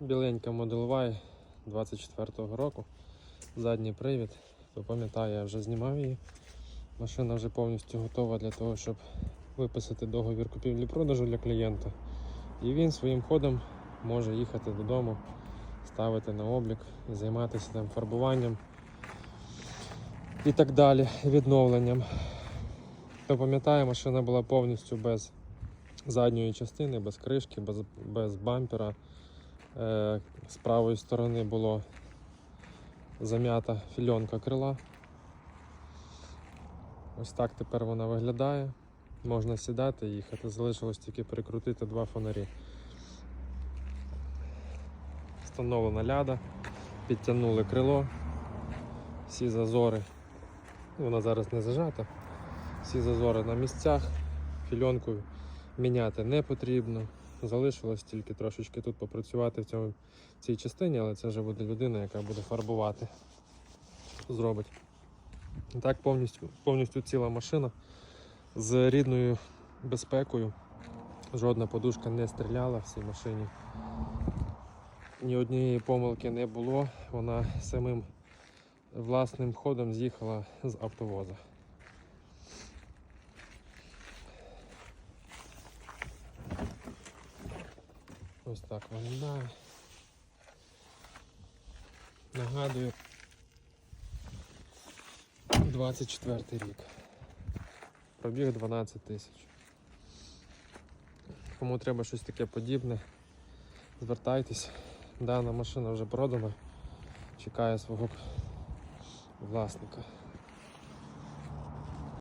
Біленька Model Y 24-го року. Задній привід. Хто пам'ятає, я вже знімав її. Машина вже повністю готова для того, щоб виписати договір купівлі-продажу для клієнта. І він своїм ходом може їхати додому, ставити на облік займатися там фарбуванням і так далі, відновленням. Хто пам'ятає, машина була повністю без задньої частини, без кришки, без, без бампера. Е, з правої сторони було зам'ята фільонка крила. Ось так тепер вона виглядає. Можна сідати і їхати. Залишилось тільки прикрутити два фонарі. Встановлена ляда, підтягнули крило, всі зазори. Ну, Вона зараз не зажата. Всі зазори на місцях. Фільонку міняти не потрібно. Залишилось тільки трошечки тут попрацювати в цьому, цій частині, але це вже буде людина, яка буде фарбувати. Зробить. Так повністю, повністю ціла машина з рідною безпекою. Жодна подушка не стріляла в цій машині. Ні однієї помилки не було. Вона самим власним ходом з'їхала з автовоза. Ось так виглядає. Нагадую, 24 рік. Пробіг 12 тисяч. Кому треба щось таке подібне, звертайтесь. Дана машина вже продана, чекає свого власника.